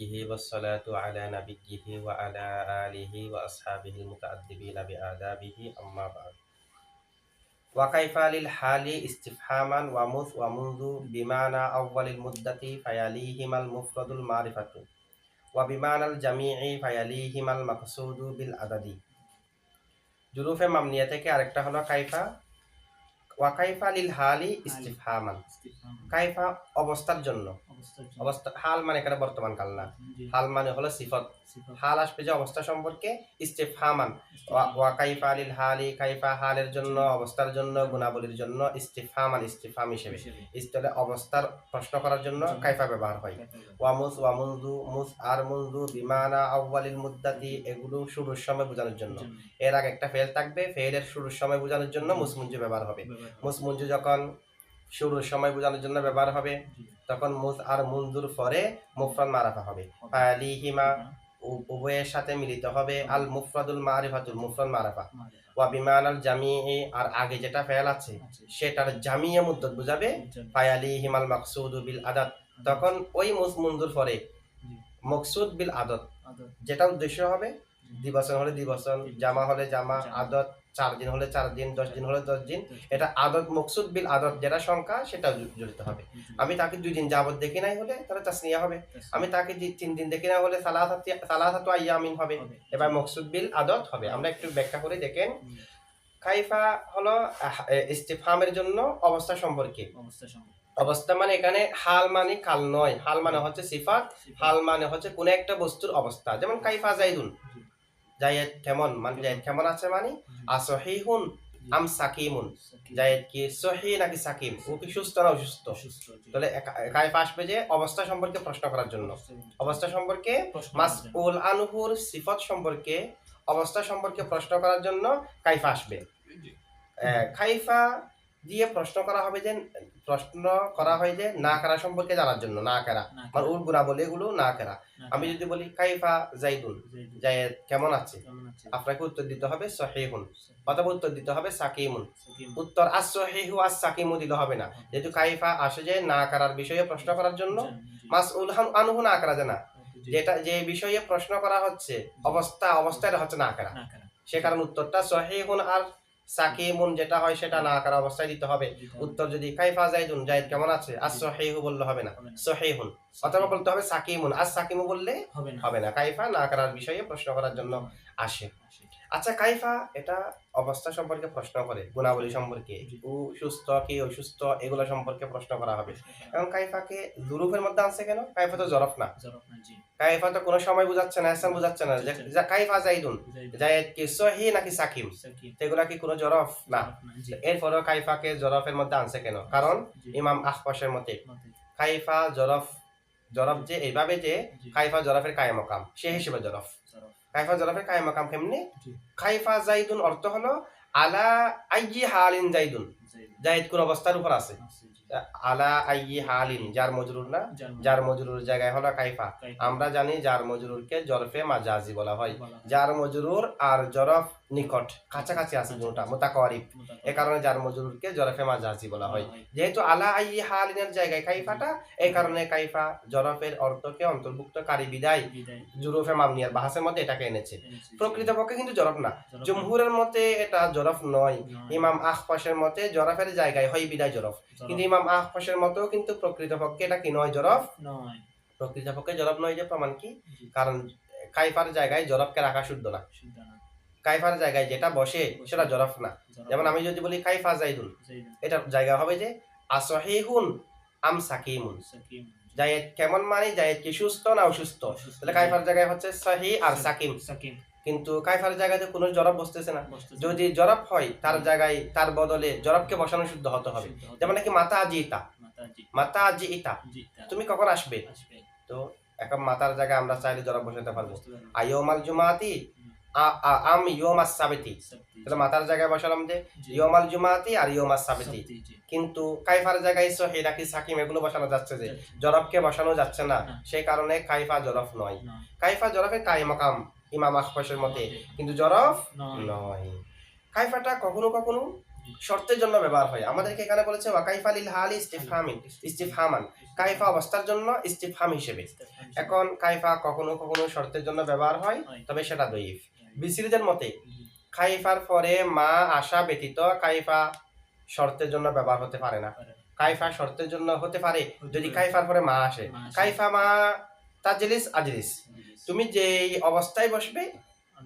نبيه والصلاة على نبيه وعلى آله وأصحابه المتأدبين بآدابه أما بعد وكيف للحال استفهاما ومذ ومنذ بمعنى أول المدة فيليهما المفرد المعرفة وبمعنى الجميع فيليهما المقصود بالعدد জুরুফে মামনিয়া থেকে আরেকটা হলো কাইফা ওয়াকাইফা লিল হালি ইস্তিফহামান। কাইফা অবস্থার জন্য। অবস্থা হাল মানে এখানে বর্তমান কাল না। হাল মানে হলো সিফত। হাল আসবে যে অবস্থা সম্পর্কে ইস্তিফহামান। ওয়া- ওয়া কাইফা লিল হালি কাইফা হালের জন্য অবস্থার জন্য গুণাবলীর জন্য ইস্তিফহামান ইস্তিফহাম হিসেবে। ইস্তালে অবস্থার প্রশ্ন করার জন্য কাইফা ব্যবহার হয়। ওয়ামুজ ওয়ামুন্দু মুস আর মুন্দু বিমানা আউয়ালিল মুদ্দাতি এগুলো শুরুর সময় বোঝানোর জন্য। এর আগে একটা ফেল থাকবে ফেলের শুরুর সময় বোঝানোর জন্য মুসমুঞ্জু ব্যবহার হবে। মুসমুঞ্জু যখন শুরুর সময় বোঝানোর জন্য ব্যবহার হবে তখন মুজ আর মুন্দুর পরে মুফরাদ মারাফা হবে। ফালিহিমা উভয়ের সাথে মিলিত হবে। আল মুফরাদুল মারিফাতুল মুফরাদ মারাফা। ওয়া বিমান আল জামিই আর আগে যেটা ফেল আছে সেটার জামিয়া মুদ্দত বুঝাবে। ফায়ালি হিমাল মাকসুদ বিল আদাত। তখন ওই মুস মুন্দুর পরে মকসুদ বিল আদত। যেটা উদ্দেশ্য হবে দিবসন হলে দিবসন জামা হলে জামা। আদত চার দিন হলে চার দিন দশ দিন হলে দশ দিন এটা আদত মকসুদ বিল আদত যেটা সংখ্যা সেটা জড়িত হবে। আমি তাকে দুই দিন যাবত দেখি নাই হলে তাহলে তাসনিয়া হবে। আমি তাকে তিন দিন দেখি না হলে সালাহাতু আইয়ামিন হবে। এবার মকসুদ বিল আদত হবে। আমরা একটু ব্যাখ্যা করে দেখেন। কাইফা হলো আহ, এ, ইস্তিফহামের জন্য অবস্থা সম্পর্কে। অবস্থা মানে এখানে হাল মানে কাল নয়। হাল মানে হচ্ছে সিফাত। হাল মানে হচ্ছে কোন একটা বস্তুর অবস্থা। যেমন কাইফা জাইদুন। জায়েদ কেমন? মানে জায়েদ কেমন আছে মানে? আসহিহুন আম সাকিমুন। জায়েদ কি সহি নাকি সাকিম? ও কি সুস্থ না অসুস্থ? তাহলে কাইফা আসবে যে অবস্থা সম্পর্কে প্রশ্ন করার জন্য। অবস্থা সম্পর্কে মাসউল আনহুর সিফত সম্পর্কে অবস্থা সম্পর্কে প্রশ্ন করার জন্য কাইফা আসবে। কাইফা দিয়ে প্রশ্ন করা হবে যে প্রশ্ন করা হয় যে না করা সম্পর্কে জানার জন্য না করা। মানে ওর গুণাবলী এগুলো না করা। আমি যদি বলি কাইফা জাইদুন। জায়েদ কেমন আছে? আপনাকে উত্তর দিতে হবে সহিহুন। অথবা উত্তর দিতে হবে সাকিমুন। উত্তর আস সহিহু আস সাকিমু দিতে হবে না। যেহেতু কাইফা আসে যে না করার বিষয়ে প্রশ্ন করার জন্য মাস উলহান আনহু না করা যায় না যেটা যে বিষয়ে প্রশ্ন করা হচ্ছে অবস্থা অবস্থায় হচ্ছে না কারা। সে কারণ উত্তরটা সহিহুন আর সাকিমুন যেটা হয় সেটা না করা অবস্থায় দিতে হবে। উত্তর যদি কাইফা জাইদুন জাইদ কেমন আছে? আর সহিহু বললে হবে না। সহিহুন। অথবা বলতে হবে সাকিমুন। আর সাকিমু বললে হবে না। হবে না। কাইফা না করার বিষয়ে প্রশ্ন করার জন্য আসে। আচ্ছা কাইফা এটা অবস্থা সম্পর্কে প্রশ্ন করে গুণাবলী সম্পর্কে। ও সুস্থ কি অসুস্থ এগুলো সম্পর্কে প্রশ্ন করা হবে। এবং কাইফাকে দুরুফের মধ্যে আনছে কেন? কাইফা তো জরফ না। কাইফা তো কোনো সময় বুঝাচ্ছে না এসান বুঝাচ্ছে না। যে- কাইফা জাইদুন জায়েদ কি সহি নাকি সাকিম? এগুলা কি কোনো জরফ না? এরপরেও কাইফাকে জরফের মধ্যে আনছে কেন? কারণ ইমাম আখপাশের মতে কাইফা জরফ জরফ যে এইভাবে যে কাইফা জরফের কায়ে কায়মকাম সে হিসেবে জরফ। কাইফা জরফের কায়মকাম কেমনে? কাইফা জাইদুন অর্থ হলো আলা আইজি হালিন জাইদুন। জাইদ কোন অবস্থার উপর আছে। আলা আইয়ি হালিন যার মজরুর না? যার মজরুর। জায়গায় হলো কাইফা। আমরা জানি যার মজরুরকে জরফে মাজাজি বলা হয়। যার মজরুর আর জরফ নিকট কাছাকাছি আছে দুটা মোতাকারিব। এ কারণে যার মজরুরকে জরফে মাজাজি বলা হয়। যেহেতু আলা আইয়ি হালিনের জায়গায় কাইফাটা এই কারণে কাইফা জরফের অর্থকে অন্তর্ভুক্তকারী বিদায়। জুরুফে মামনিয়ার বাহাসের মধ্যে এটাকে এনেছে। প্রকৃতপক্ষে কিন্তু জরফ না। জমহুরের মতে এটা জরফ নয়। ইমাম আখপাশের মতে জরফের জায়গায় হয় বিদায় জরফ। কিন্তু ইমাম আখপাশের মতেও কিন্তু প্রকৃতপক্ষে এটা কি নয় জরফ নয়। প্রকৃতপক্ষে জরফ নয় যে প্রমাণ কি? কারণ কাইফার জায়গায় জরফকে রাখা শুদ্ধ না। শুদ্ধ না। কাইফার জায়গায় যেটা বসে সেটা জরফ না। যেমন আমি যদি বলি কাইফা জাইদুন এটা জায়গা হবে যে আসহিহুন আম সাকিমুন। জায়েদ কেমন মানে? জায়েদ কি সুস্থ না অসুস্থ? তাহলে কাইফার জায়গায় হচ্ছে সহি আর সাকিম। সাকিম। কিন্তু কাইফার জায়গাতে কোনো জরফ বসতেছে না। যদি জরফ হয় তার জায়গায় তার বদলে জরফকে বসানো শুদ্ধ হতে হবে। যেমন নাকি মাতা আজি ইতা মাতা আজি ইতা তুমি কখন আসবে? তো এখন মাতার জায়গায় আমরা চাইলে জরফ বসাতে পারব। আইয়মাল জুমাতি আম ইয়মাস সাবেতি। তাহলে মাতার জায়গায় বসালাম যে ইয়মাল জুমাতি আর ইয়মাস সাবেতি। কিন্তু কাইফার জায়গায় সহি নাকি সাকিম এগুলো বসানো যাচ্ছে যে জরফকে বসানো যাচ্ছে না। সেই কারণে কাইফা জরফ নয়। কাইফা জরফের কাইমাকাম ইমাম আখপাশের মতে কিন্তু জরফ নয়। কাইফাটা কখনো কখনো শর্তের জন্য ব্যবহার হয়। আমাদেরকে এখানে বলেছে ওয়াকাইফালিল হালি ইস্তিফহামিন। ইস্তিফহামান। কাইফা অবস্থার জন্য ইস্তিফহাম হিসেবে। এখন কাইফা কখনো কখনো শর্তের জন্য ব্যবহার হয় তবে সেটা দইফ বিসিরিদের মতে কাইফার পরে মা আসা ব্যতীত কাইফা শর্তের জন্য ব্যবহার হতে পারে না। কাইফা শর্তের জন্য হতে পারে যদি কাইফার পরে মা আসে। কাইফা মা তাজলিস আজলিস। তুমি যেই অবস্থায় বসবে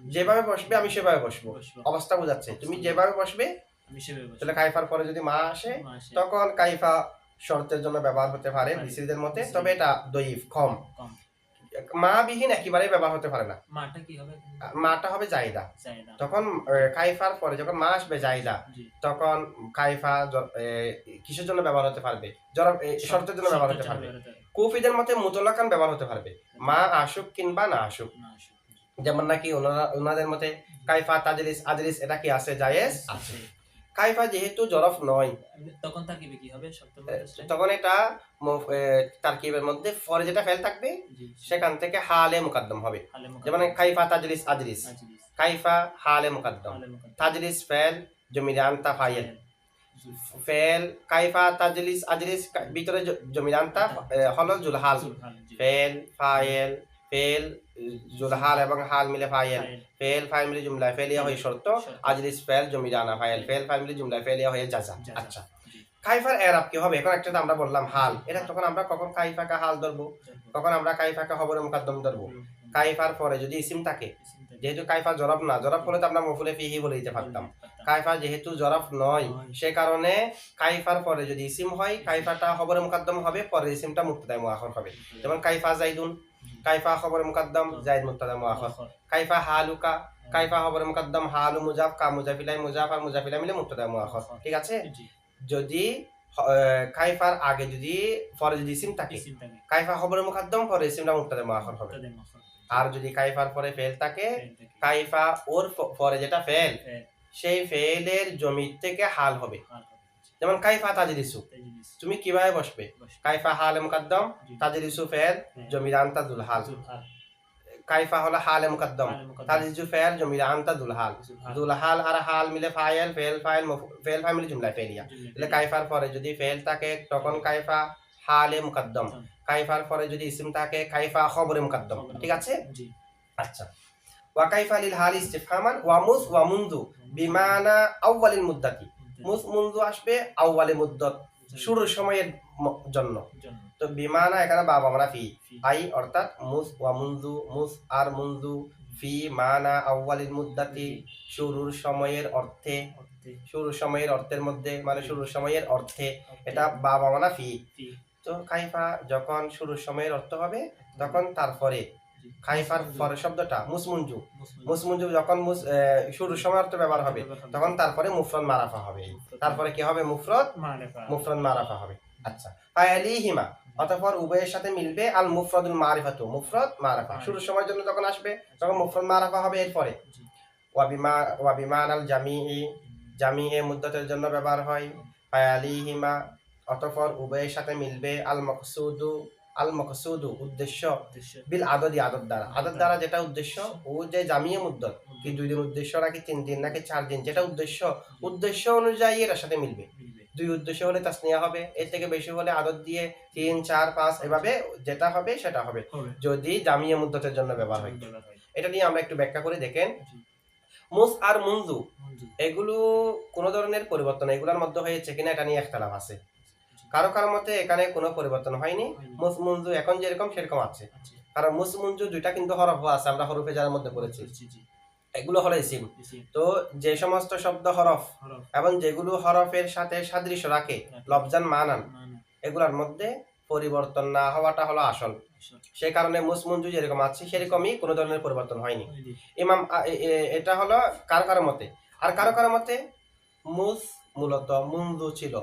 যেভাবে বসবে আমি সেভাবে বসবো। অবস্থা বোঝাচ্ছে। তুমি যেভাবে বসবে তাহলে কাইফার পরে যদি মা আসে তখন কাইফা শর্তের জন্য ব্যবহার হতে পারে বিসিদের মতে। তবে এটা দইফ কম। মা বিহীন একেবারেই ব্যবহার হতে পারে না। মাটা কি হবে? মাটা হবে জায়দা। তখন কাইফার পরে যখন মা আসবে জায়দা তখন কাইফা কিসের জন্য ব্যবহার হতে পারবে? শর্তের জন্য ব্যবহার হতে পারবে। কুফিদের মতে মুতলাকান ব্যবহার হতে পারবে। মা আসুক কিংবা না আসুক। যেমন নাকি ওনারা- ওনাদের মতে কাইফা তাজলিস আজলিস এটা কি আছে জায়েজ? আছে। কাইফা যেহেতু জরফ নয়। তখন তাকিবে কি হবে? তখন এটা তারকিবের মধ্যে পরে যেটা ফেল থাকবে সেখান থেকে হালে মুকাদ্দম হবে। যেমন কাইফা তাজলিস আজলিস। কাইফা হালে মুকাদ্দম। তাজলিস ফেল জমিরান্তা ফাইল। ফেল। কাইফা তাজলিস আজলিস কা- ভিতরে জ- জমিরান্তা এ, হলো জুলহাল। ফেল ফাইল ফেল জুলহাল এবং হাল মিলে ফাইল। ফেল ফাইল মিলে জুমলা ফেলিয়া হয়ে শর্ত। আজলিস ফেল জমিরানা ফাইল। ফেল ফাইল মিলে জুমলা ফেলিয়া হয়ে জাজা। আচ্ছা। কাইফার এরাব কি হবে? এখন একটা আমরা বললাম হাল। এটা তখন আমরা কখন কাইফাকে হাল ধরবো? কখন আমরা কাইফাকে খবরে মুকাদ্দম ধরবো? কাইফার পরে যদি ইসিম থাকে যেহেতু কাইফা জরব না জরব হলে তো আমরা মফুলে ফিহি বলে দিতে পারতাম কাইফা যেহেতু জরফ নয় সে কারণে কাইফার পরে যদি ইসিম হয় কাইফাটা খবরে মুকাদ্দম হবে পরে ইসিমটা মুক্তদায় মুআখর হবে। যেমন কাইফা জাইদুন কাইফা খবর মুকাদ্দম জাইদ মুক্তদা মুআখর। কাইফা হালুকা কাইফা খবর মুকাদ্দম হালু মুজাফ কা মুজাফিলাই মুজাফ আর মুজাফিলাই মিলে মুক্তদা মুআখর। ঠিক আছে? যদি কাইফার আগে যদি পরে যদি ইসিম থাকে। কাইফা খবরে মুকাদ্দম পরে ইসিমটা মুক্তদা মুআখর হবে। আর যদি কাইফার পরে ফেল থাকে কাইফা ওর পরে যেটা ফেল সেই ফেলের জমি থেকে হাল হবে। যেমন কাইফা তাজরিসু তুমি কীভাবে বসবে? কাইফা হালে মুকাদ্দম তাজরিসু ফেল জমিরান তাজুল হাল কাইফা হলো হালে মুকাদ্দম তাজরিসু ফেল জমিরান তাজুল হাল দুল হাল আর হাল মিলে ফাইল ফেল ফাইল ফেল ফাইল মিলে জুমলা ফেলিয়া। তাহলে কাইফার পরে যদি ফেল থাকে তখন কাইফা হালে মুকাদ্দম। কাইফার পরে যদি ইসিম থাকে কাইফা খবরে মুকাদ্দম। ঠিক আছে? আচ্ছা। ওয়া কাইফা লিল হাল ইস্তিফহামান ওয়া মুস ওয়া মুনদু বিমানা আউয়ালিল মুদ্দাতি মুস মুনদু আসবে আউয়ালি মুদ্দত শুরুর সময়ের জন্য। তো বিমানা এখানে বাবা মানা ফি। আই অর্থাৎ মুস ওয়া মুনদু মুস আর মুনদু ফি মানা আউয়ালিল মুদ্দাতি শুরুর সময়ের অর্থে। শুরুর সময়ের অর্থের মধ্যে মানে শুরুর সময়ের অর্থে। এটা বাবা মানা ফি। ফি। তো কাইফা যখন শুরুর সময়ের অর্থ হবে তখন তারপরে জি। কাইফার পরে শব্দটা মুসমুঞ্জু। মুসমুঞ্জু যখন শুরুর সময় ব্যবহার হবে তখন তারপরে মুফরদ মারাফা হবে। তারপরে কি হবে? মুফরদ মারিফা। মুফরদ মারাফা হবে। আচ্ছা ফায়ালিহিমা অতঃপর উভয়ের সাথে মিলবে আল মুফরদুল মারিফাতু মুফরদ মারাফা। শুরুর সময়ের জন্য যখন আসবে তখন মুফরদ মারাফা হবে এরপরে। ওয়াবিমা ওয়াবিমান আল জামিই মুদ্দতের জন্য ব্যবহার হয়। ফায়ালিহিমা অতঃপর উভয়ের সাথে মিলবে আল মকসুদু আল মকসুদু উদ্দেশ্য। বিল আদদি আদত দ্বারা। আদত দ্বারা যেটা উদ্দেশ্য ও যে জামিয়ে মুদ্দত কি দুই দিন উদ্দেশ্য নাকি তিন দিন নাকি চার দিন যেটা উদ্দেশ্য উদ্দেশ্য অনুযায়ী এর সাথে মিলবে। দুই উদ্দেশ্য হলে তাসনিয়া হবে এর থেকে বেশি হলে আদত দিয়ে তিন চার পাঁচ এভাবে যেটা হবে সেটা হবে। যদি জামিয়ে মুদ্দতের জন্য ব্যবহার হয়। এটা নিয়ে আমরা একটু ব্যাখ্যা করে দেখেন। মুস আর মুনজু এগুলো কোনো ধরনের পরিবর্তন এগুলোর মধ্যে হয়েছে কিনা এটা নিয়ে একতলাফ আছে। কারও কারও মতে এখানে কোনো পরিবর্তন হয়নি। হয়নি। মুস মুনজু এখন যেরকম সেরকম আছে। আচ্ছা। কারণ মুস মুনজু দুইটা কিন্তু হরফ আছে আমরা হরফে যার মধ্যে পড়েছি। এগুলো হলো ইসিম তো যে সমস্ত শব্দ হরফ। এবং যেগুলো হরফের সাথে সাদৃশ্য রাখে লবজান মানান মানে, এগুলোর মধ্যে পরিবর্তন না হওয়াটা হলো আসল। সে কারণে মুস মুনজু যেরকম আছে সেরকমই কোনো ধরনের পরিবর্তন হয়নি। ইমাম এটা হলো কারও কারও মতে। আর কারও কারও মতে মুস মূলত মুনজু ছিল।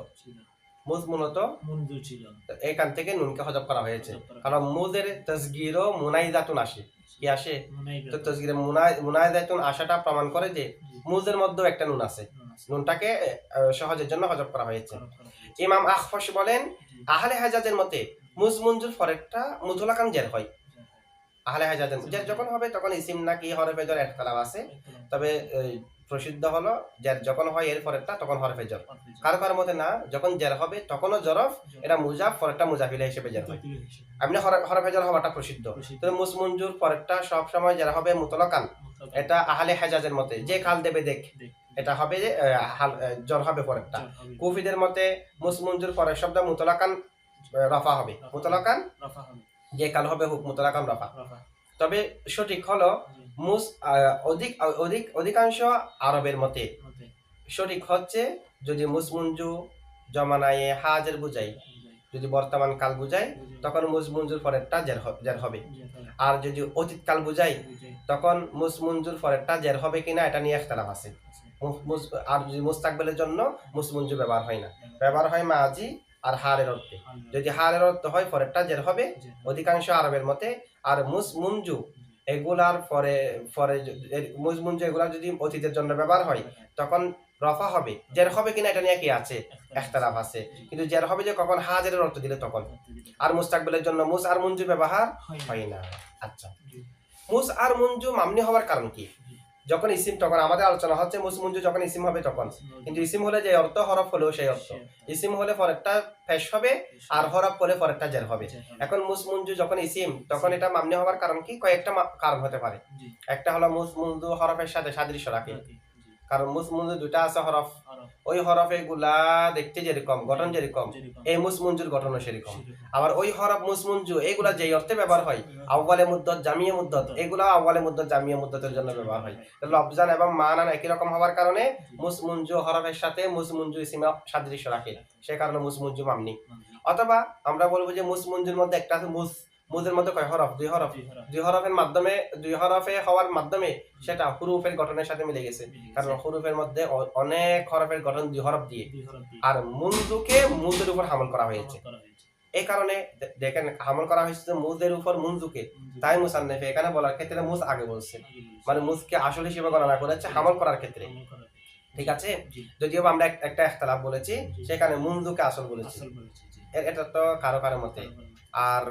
মুস মূলত মঞ্জুর ছিল। এখান থেকে নুনকে হজব করা হয়েছে। কারণ মুজের তসগিরও মুনাইজাতুন আসে। কি আসে? তো তসগিরে মুনাই মুনাইজাতুন আসাটা প্রমাণ করে যে। মুজের মধ্যেও একটা নুন আছে। নুনটাকে সহজের জন্য হজব করা হয়েছে। ইমাম আখফস বলেন। আহলে হাজাজের মতে মুজ মঞ্জুর ফরেকটা মুতলাকান জের হয়। আহলে হাজাজের যার যখন হবে তখন ইসিম নাকি হরফে জর একতলাপ আছে। তবে প্রসিদ্ধ হলো যার যখন হয় এর পরেরটা তখন hরফে জর। কারও কারও মতে না যখন জের হবে তখনও জরফ এটা মুজাফ পরেরটা মুজাফিলা হিসেবে জের হয়। হর- হরফে জর হওয়াটা প্রসিদ্ধ। তবে মুসমঞ্জুর পরেরটা সব সময় যারা হবে মুতলাকান। এটা আহলে হেজাজের মতে যে কাল দেবে দেখ। এটা হবে যে জ্বর হবে পরেরটা। কুফিদের মতে মুসমঞ্জুর পরের শব্দ মুতলাকান রফা হবে। মুতলাকান? যে কাল হবে হুক মুতলাকান রফা। তবে সঠিক হলো মুস অধিক অধিক অধিকাংশ আরবের মতে। সঠিক হচ্ছে যদি মুসমঞ্জু জমানায়ে হাজের বুঝাই যদি বর্তমান কাল বুঝাই তখন মুসমঞ্জুর পরেরটা জের জের হবে। আর যদি অতীত কাল বুঝাই তখন মুসমঞ্জুর পরেরটা জের হবে কিনা এটা নিয়ে একতলাফ আছে। আর যদি মুস্তাকবেলের জন্য মুসমঞ্জু ব্যবহার হয় না। ব্যবহার হয় মাজি আর হারের অর্থে। যদি হারের অর্থ হয় পরেরটা জের হবে। অধিকাংশ আরবের মতে আর মুস মুঞ্জু এগুলার পরে পরে মজমুন যেগুলা যদি অতীতের জন্য ব্যবহার হয় তখন রফা হবে। জের হবে কিনা এটা নিয়ে কি আছে? একতলাফ আছে। কিন্তু জের হবে যে কখন হাজারের অর্থ দিলে তখন। আর মুস্তাকবিলের জন্য মুস আর মঞ্জু ব্যবহার হয় না। আচ্ছা। মুস আর মুঞ্জু মামনি হওয়ার কারণ কি? যখন ইসিম তখন আমাদের আলোচনা হচ্ছে মুসমুঞ্জু যখন ইসিম হবে তখন। কিন্তু ইসিম হলে যে অর্থ হরফ হলেও সেই অর্থ। ইসিম হলে পরেরটা ফেস হবে আর হরফ হলে পরেরটা জের হবে। এখন মুস মুঞ্জু যখন ইসিম তখন এটা মামনি হবার কারণ কি? কয়েকটা কারণ হতে পারে। একটা হলো মুস মুঞ্জু হরফের সাথে সাদৃশ্য রাখে। কারণ মুস দুটা আছে হরফ। ওই হরফে গুলা দেখতে যেরকম গঠন যেরকম এই মুস মুঞ্জুর গঠনও সেরকম। আবার ওই হরফ মুস মুঞ্জু এগুলা যেই অর্থে ব্যবহার হয় আউ্বালে মুদ্দত জামিয়ে মুদ্দত এগুলা আউ্বালে মুদ্দত জামিয়ে মুদ্দতের জন্য ব্যবহার হয়। লফজান এবং মানান একই রকম হওয়ার কারণে মুস মুঞ্জু হরফের সাথে মুস মুঞ্জু ইসিমা সাদৃশ্য রাখে। সে কারণে মুস মুঞ্জু মামনি অথবা আমরা বলব যে মুস মুঞ্জুর মধ্যে একটা আছে মুস মুজের মধ্যে কয় হরফ? দুই হরফ। দুই হরফের মাধ্যমে দুই হরফে হওয়ার মাধ্যমে সেটা হুরুফের গঠনের সাথে মিলে গেছে। কারণ হুরুফের মধ্যে অনেক হরফের গঠন দুই হরফ দিয়ে। আর মুনজুকে মুজের উপর হামল করা হয়েছে। এই কারণে দেখেন হামল করা হয়েছে যে মুজের উপর মুনজুকে। তাই মুসান্নেফে এখানে বলার ক্ষেত্রে মুস আগে বলছে। মানে মুসকে আসল হিসেবে গণনা করেছে হামল করার ক্ষেত্রে। ঠিক আছে? যদিও আমরা একটা একতলাফ বলেছি সেখানে মুনজুকে আসল বলেছি। এটা তো কারও কারও মতে। আর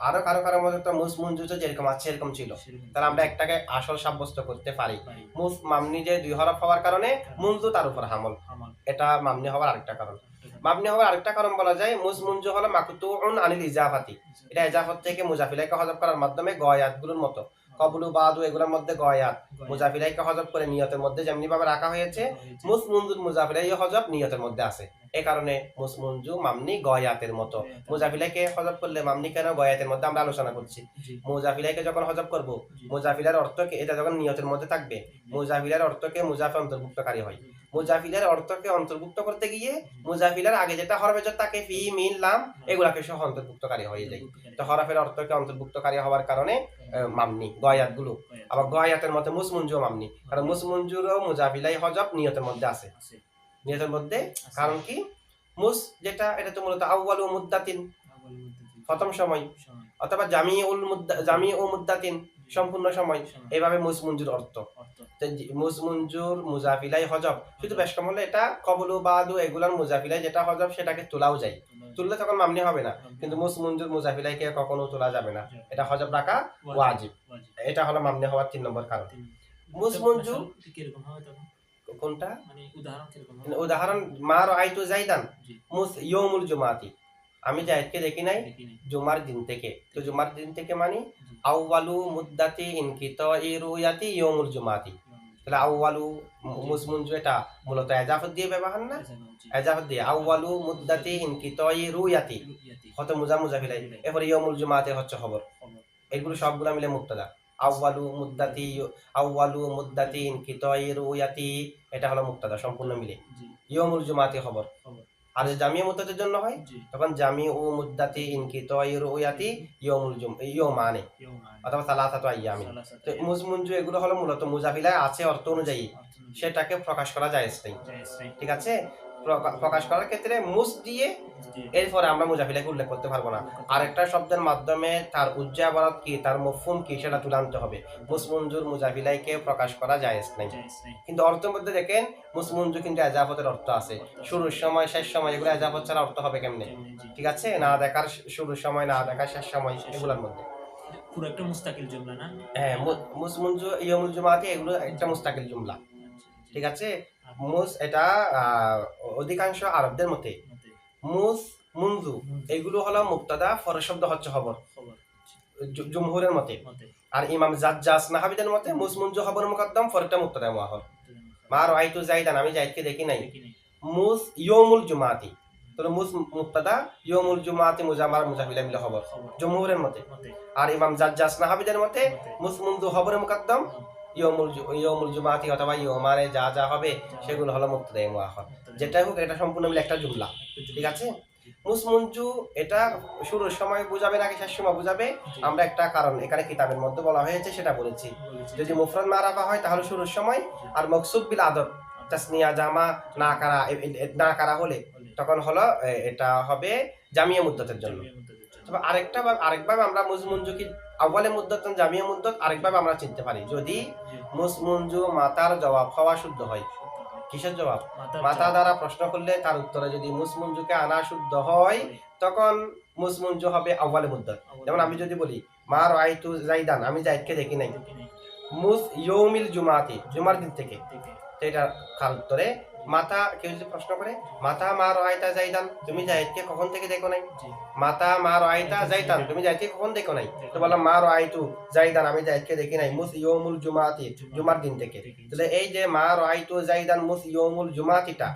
আরও কারও কারও মতে তো মুস মুনজুতে যেরকম আছে এরকম ছিল। তাহলে আমরা একটাকে আসল সাব্যস্ত করতে পারি। মুস মামনি যে দুই হরফ হওয়ার কারণে মুনজু তার উপর হামল। এটা মামনি হওয়ার আরেকটা কারণ। মামনি হওয়ার আরেকটা কারণ বলা যায় মুস মুনজু হলো মাকুতুউন আনিল ইজাফাতি। এটা ইজাফত থেকে মুজাফিলাইকে হজব করার মাধ্যমে গয়াতগুলোর মতো। কবলু বাদু এগুলোর মধ্যে গয়াত। মুজাফিলাইকে হজব করে নিয়তের মধ্যে যেমনি ভাবে রাখা হয়েছে। মুস মুনজুর মুজাফিলাই হজব নিয়তের মধ্যে আছে। এই কারণে মুস মুনজু মামনি গয়াতের মতো। মুজাফিলাইকে হজব করলে মামনি কেন গয়াতের মধ্যে আমরা আলোচনা করছি? মুজাফিলাইকে যখন হজব করব মুজাফিলার অর্থকে এটা যখন নিয়তের মধ্যে থাকবে মুজাফিলার অর্থকে মুজাফে অন্তর্ভুক্তকারী হয়। মুজাফিলার অর্থকে অন্তর্ভুক্ত করতে গিয়ে মুজাফিলার আগে যেটা হরফে যত তাকে ফি মিন লাম এগুলাকে সহ অন্তর্ভুক্তকারী হয়ে যায়। তো হরফের অর্থকে অন্তর্ভুক্তকারী হওয়ার কারণে আহ, মামনি গয়াত। গুলো আবার গয়াতের মধ্যে মুসমুঞ্জু মামনি। কারণ মুসমুঞ্জুরও মুজাফিলাই হজব নিয়তের মধ্যে আছে। নিয়তের মধ্যে কারণ কি? মুস যেটা এটা তো মূলত আউ্বাল ও মুদ্দাতিন। প্রথম সময়। অথবা জামি উল মুদ্দা জামি ও মুদ্দাতিন সম্পূর্ণ সময়। এভাবে মুস মুসমুঞ্জুর অর্থ। তো জি- মুসমুঞ্জুর মুজাফিলাই হজব। শুধু বেশ কম হলে এটা কবলু বাদু এগুলার মুজাফিলাই যেটা হজব সেটাকে তোলাও যায়। তুললে তখন মামনি হবে না। কিন্তু মুস মুসমুঞ্জুর মুজাফিলাইকে কখনো তোলা যাবে না। এটা হজব রাখা ওয়াজিব। এটা হলো মামনি হওয়ার তিন নম্বর কারণ। মুসমুঞ্জু কীরকম হবে তখন? কোনটা? মানে উদাহরণ কীরকম উদাহরণ মার আইতু জাইদান মুস ইয়মুল জুমাতি। আমি দেখি নাই। জুমার দিন থেকে। তো জুমার দিন থেকে মানে মুদ্দাতি ইয়মুল জুমাতি। তাহলে মু- এটা মূলত এজাফত দিয়ে ব্যবহার না। এজাফত দিয়ে। আউয়ালু মুদ্দাতি ইনকিত ইরুয়াতি রুইয়াতি। হতে মুজা মুজা ফিলাই এরপরে ইয়মুল জুমাতে হচ্ছে খবর। খবর। এগুলো সবগুলো মিলে মুক্তদা আউয়ালু মুদ্দাতি আউয়ালু মুদ্দাতি ইনকিত ইরুয়াতি এটা হলো মুক্তদা সম্পূর্ণ মিলে। ইয়মুল জুমাতে খবর। আর জামিয়া মুদ্দাতের জন্য হয় তখন জামি ও মুদ্দাতি ইনকিত ইরুয়াতি ইয়মুল জুম ইয়মানে। অথবা সালাসাতু সালাসাতু তো মুজমুঞ্জু এগুলো হলো মূলত মুজাফিলায় আছে অর্থ অনুযায়ী। সেটাকে প্রকাশ করা যায়। ঠিক আছে? প্রকাশ করার ক্ষেত্রে মুস দিয়ে। এরপরে আমরা মুজাফিলাকে উল্লেখ করতে পারব না। আরেকটা শব্দের মাধ্যমে তার উজ্জাবরত কি তার মফহুম কি সেটা তুলে আনতে হবে। মুসমুঞ্জুর মুজাফিলাইকে প্রকাশ করা যায় নাই। কিন্তু অর্থের মধ্যে দেখেন মুসমুঞ্জু কিন্তু এজাফতের অর্থ আছে। শুরুর সময় শেষ সময় এগুলো এজাফত ছাড়া অর্থ হবে কেমনে? ঠিক আছে? না দেখার শুরুর সময় না দেখার শেষ সময় এগুলোর মধ্যে। পুরো একটা মুস্তাকিল জুমলা না? হ্যাঁ মু- মুস মুঞ্জু ইয়মুল জুমাতি এগুলো একটা মুস্তাকিল জুমলা। আচ্ছা, ঠিক আছে? মুস এটা অধিকাংশ আরবদের মতে। মুস মুনজু এগুলো হলো মুক্তাদা ফর শব্দ হচ্ছে খবর। আচ্ছা, জুমহুরের মতে। আর ইমাম জাজ্জাস নাহাবিদের মতে মুস মুনজু খবর মুকদ্দম ফরটা মুক্তাদা মুআখর মা রাইতু জাইদান আমি জাইদকে দেখি নাই। মুস ইয়মুল জুমাতি। তাহলে মুস মুক্তাদা ইয়মুল জুমাতি মুজামার মুজাফিলা মিলে খবর। জুমহুরের মতে। আর ইমাম জাজ্জাস নাহাবিদের মতে মতে, মুস মুনজু খবরে মুকদ্দম। ইয়মুল ইয়মুল জুমাতি অথবা ইয়মানে যা যা হবে সেগুলো হলো মুক্তাদা মুআখর। যেটাই হোক এটা সম্পূর্ণ মিলে একটা জুমলা ঠিক আছে? মুসমুঞ্জু এটা শুরুর সময় বুঝাবে নাকি শেষ সময় বুঝাবে। আমরা একটা কারণ এখানে কিতাবের মধ্যে বলা হয়েছে সেটা বলেছি। যদি মুফরাদ মারাফা হয় তাহলে শুরুর সময় আর মকসুদ বিল আদব তাসনিয়া জামা না কারা না কারা হলে তখন হলো এটা হবে জামিয়া মুদ্দতের জন্য। তবে আরেকটা আরেকভাবে আমরা মুজমুঞ্জু আউ্বালে মুদ্দত জামিয়া মুদ্দত আরেকভাবে আমরা চিনতে পারি। যদি মুসমুঞ্জু মাতার জবাব হওয়া শুদ্ধ হয় কিসের জবাব? মাতা দ্বারা প্রশ্ন করলে তার উত্তরে যদি মুসমুঞ্জুকে আনা শুদ্ধ হয় তখন মুসমুঞ্জু হবে আউ্বালে মুদ্দত। যেমন আমি যদি বলি মা রাইতু জাইদান আমি জাইদকে দেখি নাই। মুস ইয়ৌমিল জুমাতি জুমার দিন থেকে। এটা কার উত্তরে মাতা কেউ যদি প্রশ্ন করে? মাতা মা রাইতা জাইদান তুমি জাইদকে কখন থেকে দেখো নাই? মাতা মা রাইতা জাইদান তুমি জাইদকে কখন দেখো নাই? তো বললাম মা রাইতু জাইদান আমি জাইদকে দেখি নাই। মুস ইয়ৌমুল জুমাতি জুমার দিন থেকে। তাহলে এই যে মা রাইতু জাইদান মুস ইয়ৌমুল জুমাতিটা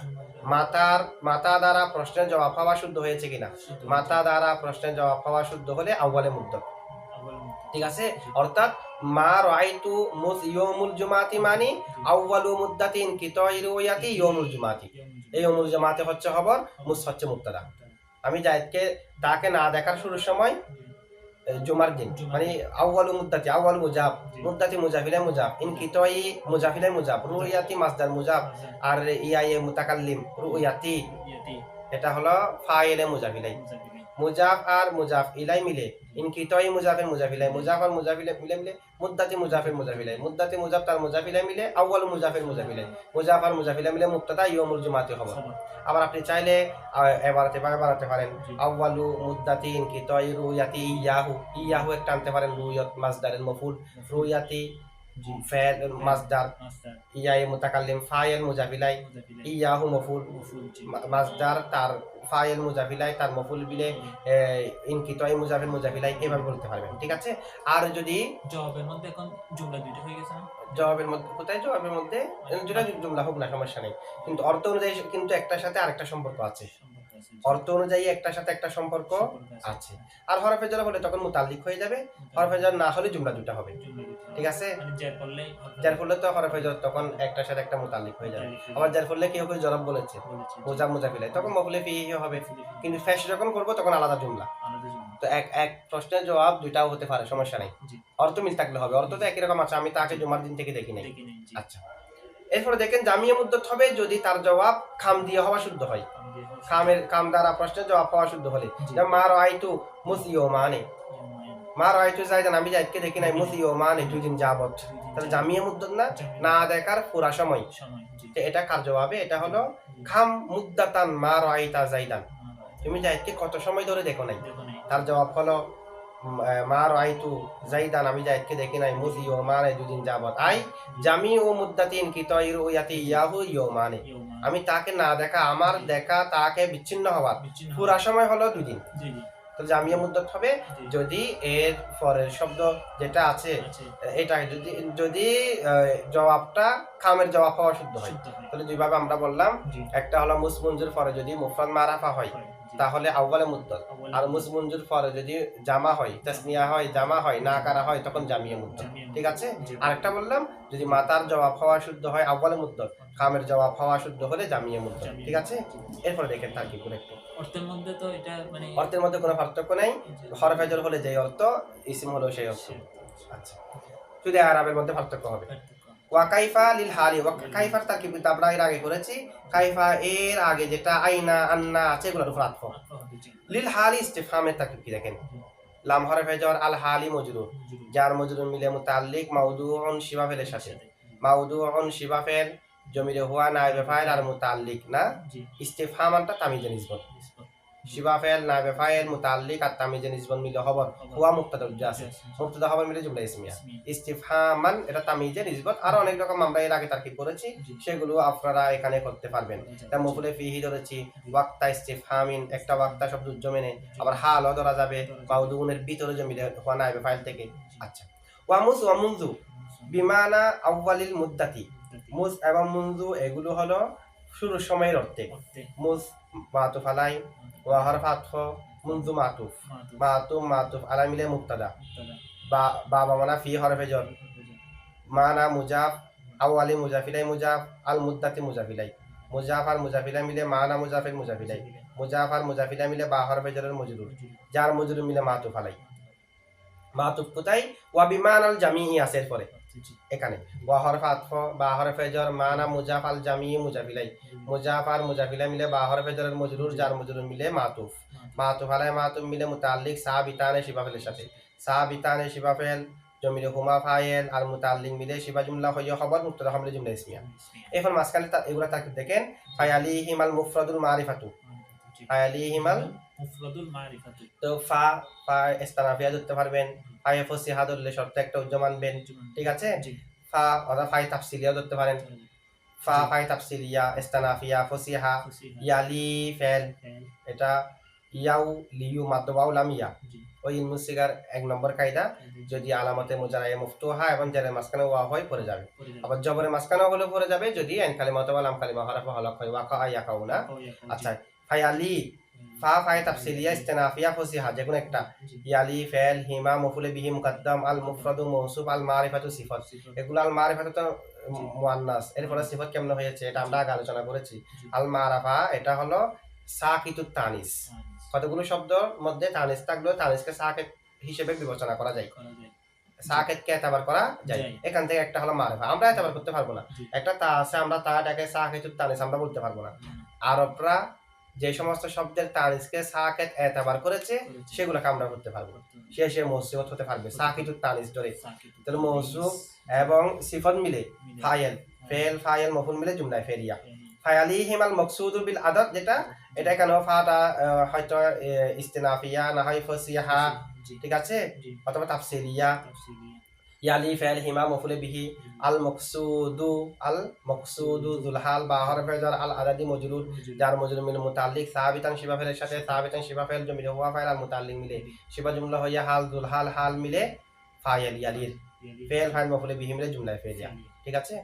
মাতার মাতা দ্বারা প্রশ্নের জবাব পাওয়া শুদ্ধ হয়েছে কিনা? মাতা দ্বারা প্রশ্নের জবাব পাওয়া শুদ্ধ হলে আউ্বালে মুদ্দ ঠিক আছে? অর্থাৎ মা রাইতু মুস ইয়মুল জুমাতি মানে আউ্বালু মুদ্দাতিন কিতই রুয়াতি ইয়মুল জুমাতি এই ইয়মুল জুমাতি হচ্ছে খবর মুস হচ্ছে মুক্তাদা আমি জায়েদকে তাকে না দেখার শুরুর সময় জুমার দিন মানে আউ্বালু মুদ্দাতি আউ্বালু মুজাব। মুদ্দাতি মুজাফিলে মুজাব ইন কিতই মুজাফিলে মুজাব রুয়াতি মাসদার মুজাব আর ইয়ায়ে মুতাকাল্লিম রুয়াতি এটা হলো ফাইলে মুজাফিলাই। মুজাফ আর মুজাফ ইলাই মিলে। ইনকি তই মুজাফের মুজাফিলাই মুজাফ আর মুজাফিলে মিলে মিলে মুদ্দাতি মুজাফের মুজাফিলাই মুদ্দাতি মুজাফ তার মুজাফিলাই মিলে আউয়াল মুজাফের মুজাফিলাই মুজাফ আর মুজাফিলা মিলে মুক্তাদা ইয়মুল জুমাতি খবর। আবার আপনি চাইলে এবারাতে বা বাড়াতে পারেন। আউয়ালু মুদ্দাতি ইনকি তই রুয়াতি ইয়াহু ইয়াহু একটা আনতে পারেন রুয়ত মাসদারের মফুল। রুয়াতি ফেল মাসদার মাস্টার, ইয়ায়ে মুতাকাল্লিম ফাইল মুজাফিলাই। মুজাফিলাই। ইয়াহু মফুল। মফুল, জি। মা- মাসদার তার তার মফুল বিলে ইনকিতয় মুজাফির মুজাফিলাই এভাবে বলতে পারবেন ঠিক আছে? আর যদি জবাবের মধ্যে এখন জুমলা দুইটা হয়ে গেছে জবাবের মধ্যে কোথায় জবাবের মধ্যে? যেটা জুমলা হোক না সমস্যা নেই। কিন্তু অর্থ অনুযায়ী কিন্তু একটার সাথে আরেকটা সম্পর্ক আছে। অর্থ অনুযায়ী একটার সাথে একটা সম্পর্ক আছে। আর হরফে জরা হলে তখন মুতাল্লিক হয়ে যাবে। হরফে জর না হলে জুমলা দুটা হবে। ঠিক আছে? মানে জের। যার ফলে তো হরফে জর তখন একটার সাথে একটা মুতাল্লিক হয়ে যাবে। আবার যার ফলে কেউ কেউ জরব বলেছে। বলেছি, জি। মুজাব মুজাফিলাই তখন মফুলে ফি হবে। কিন্তু ফ্যাশ যখন করব তখন আলাদা জুমলা। তো এক এক প্রশ্নের জবাব দুইটাও হতে পারে সমস্যা নাই। অর্থ মিল থাকলে হবে। অর্থ তো একই রকম আছে। আমি তাকে জুমার দিন থেকে দেখি নাই। আচ্ছা। এরপরে দেখেন জামিয়া মুদ্দত হবে যদি তার জবাব খাম দিয়ে হওয়া শুদ্ধ হয়। কাম খামের খাম দ্বারা প্রশ্নের জবাব পাওয়া শুদ্ধ হলে মা মুসিও মানে। মা জাইদান আমি দেখি নাই মুসিও মানে দুই দিন যাবত তাহলে জামিয়ে মুদ্দত না? না দেখার পুরা সময়। এটা কার জবাবে? এটা হলো খাম মুদ্দাতান মা রাইতা জাইদান তুমি জাইদকে কত সময় ধরে দেখো নাই। তার জবাব হলো মা রাইতু জাইদান আমি জাইদকে দেখি নাই মুসি ও মানে দুদিন যাবত আই জামি ও মুদ্দাতিন কি তৈর ও ইয়াতি ইয়াহু ইয়ো মানে। আমি তাকে না দেখা আমার দেখা তাকে বিচ্ছিন্ন হওয়ার পুরা সময় হলো দুই দিন জি, জি, তো জামিয়া মুদ্দত হবে যদি এর পরের শব্দ যেটা আছে এটা যদি যদি জবাবটা খামের জবাব হওয়া শুদ্ধ হয়। তাহলে দুইভাবে আমরা বললাম একটা হলো মুসমুঞ্জুর পরে যদি মুফরাদ মারাফা হয়। তাহলে আউ্বালে মুদ্দত। আর মুসমুঞ্জুর পরে যদি জামা হয় তাসনিয়া হয় জামা হয় না কারা হয় তখন জামিয়া মুদ্দত। ঠিক আছে। আরেকটা বললাম যদি মাতার জবাব হওয়া শুদ্ধ হয় আউ্বালে মুদ্দত। খামের জবাব হওয়া শুদ্ধ হলে জামিয়া মুদ্দত। ঠিক আছে? এরপরে দেখেন তার কি করে একটু। অর্থের মধ্যে তো এটা মানে অর্থের মধ্যে কোনো পার্থক্য নাই। হরফেজর হলে যে অর্থ ইসিম হলো সেই অর্থ। আচ্ছা। শুধু আরবের মধ্যে পার্থক্য হবে। ওয়াকাইফা লিল হালি ওয়াকাইফার তারকিব কিন্তু আমরা এর আগে করেছি কাইফা এর আগে যেটা আইনা আন্না আছে এগুলোর উপর আতফ লিল হালি কি দেখেন লাম হরফে আল হালি মজরুর যার মজরুর মিলে মুতাল্লিক শিবাফেলের সাথে শিবাফেল জমিরে হুয়া নাইবে ফাইল আর মুতাল্লিক না ইস্তিফহামানটা তামিজে নিসবত শিবা ফেল নাইবে ফাইল মুতাল্লিক আর তামিজে নিসবত মিলে খবর হুয়া মুক্তাদা উজ্জা আছে। মুক্তাদা খবর মিলে জুমলা ইসমিয়া। ইস্তিফহামান এটা তামিজে নিসবত আর অনেক রকম আমরা এর আগে তারকিব করেছি। সেগুলো আপনারা এখানে করতে পারবেন। তা মফুলে ফিহি ধরেছি ওয়াক্তা ইস্তিফহামিন একটা ওয়াক্তা শব্দ জমেনে আবার হালও ধরা যাবে মাউদুনের ভিতরে জমিলে হুয়া নাইবে ফাইল থেকে। আচ্ছা। ওয়ামুজ ওয়ামুনজু বিমানা আউয়ালিল মুদ্দাতি। মুজ এবং মুনজু এগুলো হলো শুরুর সময়ের অর্থে মুজ মাতুফ আলাই ওয়াহর ফাতহ মুনজু মাতুফ। মাতুফ। মাতুফ আলাই মিলে মুক্তাদা বাবা মানা ফি হরফে জর মানা মুজাফ আউয়ালি মুজাফিলাই মুজাফ আল মুদ্দাতি মুজাফিলাই। মুজাফ আর মুজাফিলাই মিলে মানা মুজাফিল মুজাফিলাই। মুজাফ আর মুজাফিলাই মিলে বা হরফে জরের মজরুর। যার মজরুর মিলে মাতুফ আলাই। মাতুফ কোথায়? ওয়া বিমান আল জামিই আছে পরে এখানে। ওয়া হরফ আতফ বা হরফে জর মানা মুজাফ আল জামি মুজাফিলাই। মুজাফ আর মুজাফিলাই মিলে বা হরফে জরের মজরুর যার মজরুর মিলে মাতুফ। মাতুফ। আলাই মাতুফ মিলে মুতাল্লিক সাবিতানে শিবাফেলের সাথে। সাবিতানে শিবাফেল জমিলে হুমা ফায়েল আর মুতাল্লিক মিলে শিবা জুমলা হইয়া খবর মুক্তদা হমলে জুমলা ইসমিয়া। এখন মাঝখানে এগুলা তাকে দেখেন ফায়ালি হিমাল মুফরাদুল মারিফাতু। ফায়ালি হিমাল মুফরাদুল মারিফাতু। তো ফা ফা ইস্তানাফিয়া ধরতে পারবেন। ফাই ফসিহা ধরলে শর্ত একটা উজ্জ মানবেন ঠিক আছে? ফা অথবা ফাই তাফসিলিয়া ধরতে পারেন। ফা। ফাই তাফসিলিয়া ইস্তানাফিয়া ফসিহা ইয়ালি ফেল। এটা ইয়াউ লিউ মাদবাউ লামিয়া ওই ইলমুসিগার এক নম্বর কায়দা। যদি আলামতে মুজারায়ে মুফতুহা এবং জারের মাঝখানে ওয়া হয় পড়ে যাবে। আবার জবরে মাঝখানে হলে পড়ে যাবে। যদি আইন কালিমা অথবা লাম কালিমা হরফ হলক হয় ওয়াকা ইয়াকাউনা আচ্ছা ফায়ালি ফা তাফসিলিয়া ইস্তেনাফিয়া ফসিহা যে কোনো একটা ইয়ালি ফেল হিমা মফুলে বিহি মুকাদ্দাম আল মুফরাদু আল মারিফাতু সিফত এগুলো আল মারিফাতু তো মুয়ান্নাস এরপরে সিফত কেমন হয়েছে এটা আমরা আগে আলোচনা করেছি। আল মারাফা এটা হলো সাকিতু তানিস। কতগুলো শব্দর মধ্যে তানিস থাকলেও তানিসকে সাকেত হিসেবে বিবেচনা করা যায়। সাকেতকে এতাবার করা যায়। যায়। এখান থেকে একটা হলো মারিফা। আমরা এতাবার করতে পারব না। একটা তা আছে আমরা তাটাকে সাকিতু তানিস আমরা বলতে পারব না। আরবরা যে সমস্ত শব্দের তানিসকে সাকেত এতাবার করেছে সেগুলোকে আমরা করতে পারব। সে সে হতে পারবে। সাকিতু তানিস ধরে। তাহলে মৌসুফ এবং সিফত মিলে ফায়েল। ফেল ফায়েল মফুল মিলে জুমলায় ফেরিয়া। ফায়ালি হিমাল মকসুদুল বিল আদত যেটা এটা এখানেও ফাটা হয়তো ইস্তেনাফিয়া না হয় ফসিহা ঠিক আছে? অথবা তাফসিলিয়া। ইয়ালি ফেল হিমা মফুলে বিহি আল মকসুদু আল মকসুদু জুলহাল বা হরফে যার আল আদাদি মজরুর যার মজরুর মিল মুতাল্লিক সাহাবিতান শিবা ফেলের সাথে সাহাবিতান শিবা ফেল জমির হুয়া ফাইল আল মুতাল্লিক মিলে। শিবা জুমলা হইয়া হাল জুলহাল হাল মিলে ফাইল ইয়ালির ফেল ফাইল মফুলে বিহি মিলে জুমলায় ফেলিয়া ঠিক আছে।